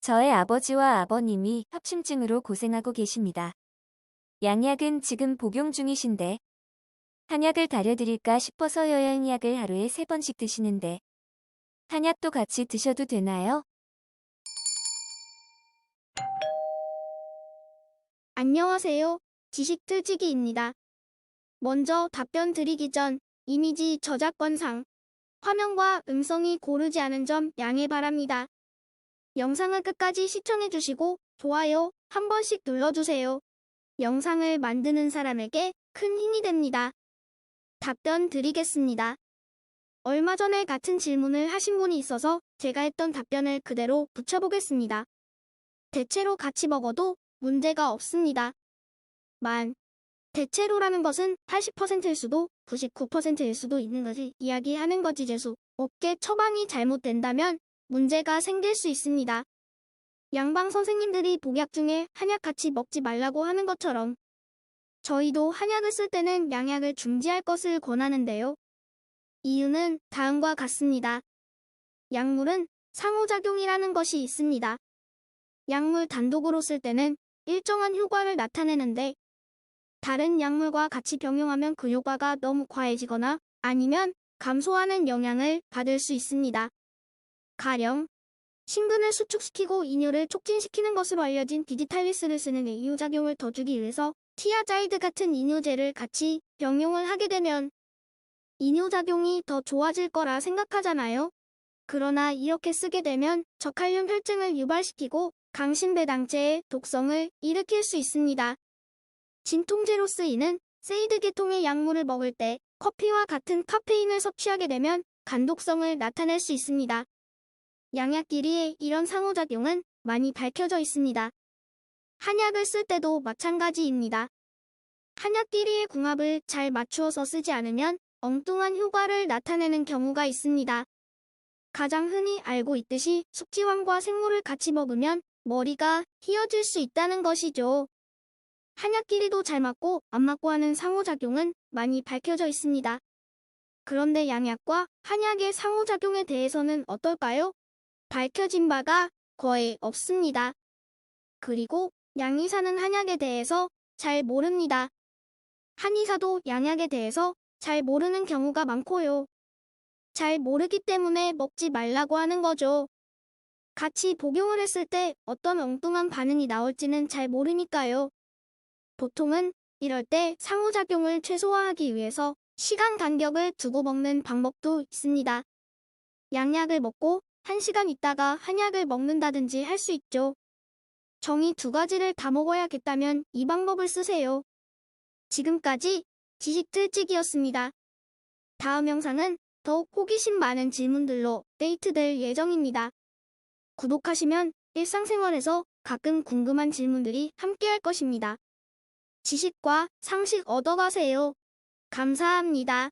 저의 아버지와 아버님이 협심증으로 고생하고 계십니다. 양약은 지금 복용 중이신데 한약을 다려드릴까 싶어서 여양약을 하루에 세번씩 드시는데 한약도 같이 드셔도 되나요? 안녕하세요. 지식틀지기입니다. 먼저 답변 드리기 전 이미지 저작권상 화면과 음성이 고르지 않은 점 양해 바랍니다. 영상을 끝까지 시청해주시고 좋아요 한 번씩 눌러주세요. 영상을 만드는 사람에게 큰 힘이 됩니다. 답변 드리겠습니다. 얼마 전에 같은 질문을 하신 분이 있어서 제가 했던 답변을 그대로 붙여보겠습니다. 대체로 같이 먹어도 문제가 없습니다. 만, 대체로라는 것은 80%일 수도 99%일 수도 있는 것을 이야기하는 거지 재수. 업계 처방이 잘못된다면 문제가 생길 수 있습니다. 양방 선생님들이 복약 중에 한약 같이 먹지 말라고 하는 것처럼 저희도 한약을 쓸 때는 양약을 중지할 것을 권하는데요. 이유는 다음과 같습니다. 약물은 상호작용이라는 것이 있습니다. 약물 단독으로 쓸 때는 일정한 효과를 나타내는데 다른 약물과 같이 병용하면 그 효과가 너무 과해지거나 아니면 감소하는 영향을 받을 수 있습니다. 가령 신근을 수축시키고 이뇨를 촉진시키는 것으로 알려진 디지탈리스를 쓰는 이뇨작용을 더 주기 위해서 티아자이드 같은 이뇨제를 같이 병용을 하게 되면 이뇨작용이 더 좋아질 거라 생각하잖아요. 그러나 이렇게 쓰게 되면 적할륨 혈증을 유발시키고 강심배당제의 독성을 일으킬 수 있습니다. 진통제로 쓰이는 세이드 계통의 약물을 먹을 때 커피와 같은 카페인을 섭취하게 되면 간독성을 나타낼 수 있습니다. 양약끼리의 이런 상호작용은 많이 밝혀져 있습니다. 한약을 쓸 때도 마찬가지입니다. 한약끼리의 궁합을 잘 맞추어서 쓰지 않으면 엉뚱한 효과를 나타내는 경우가 있습니다. 가장 흔히 알고 있듯이 숙지황과 생물을 같이 먹으면 머리가 휘어질 수 있다는 것이죠. 한약끼리도 잘 맞고 안 맞고 하는 상호작용은 많이 밝혀져 있습니다. 그런데 양약과 한약의 상호작용에 대해서는 어떨까요? 밝혀진 바가 거의 없습니다. 그리고 양의사는 한약에 대해서 잘 모릅니다. 한의사도 양약에 대해서 잘 모르는 경우가 많고요. 잘 모르기 때문에 먹지 말라고 하는 거죠. 같이 복용을 했을 때 어떤 엉뚱한 반응이 나올지는 잘 모르니까요. 보통은 이럴 때 상호작용을 최소화하기 위해서 시간 간격을 두고 먹는 방법도 있습니다. 양약을 먹고 1시간 있다가 한약을 먹는다든지 할 수 있죠. 정이 두 가지를 다 먹어야겠다면 이 방법을 쓰세요. 지금까지 지식틀찍이었습니다. 다음 영상은 더욱 호기심 많은 질문들로 데이트될 예정입니다. 구독하시면 일상생활에서 가끔 궁금한 질문들이 함께할 것입니다. 지식과 상식 얻어가세요. 감사합니다.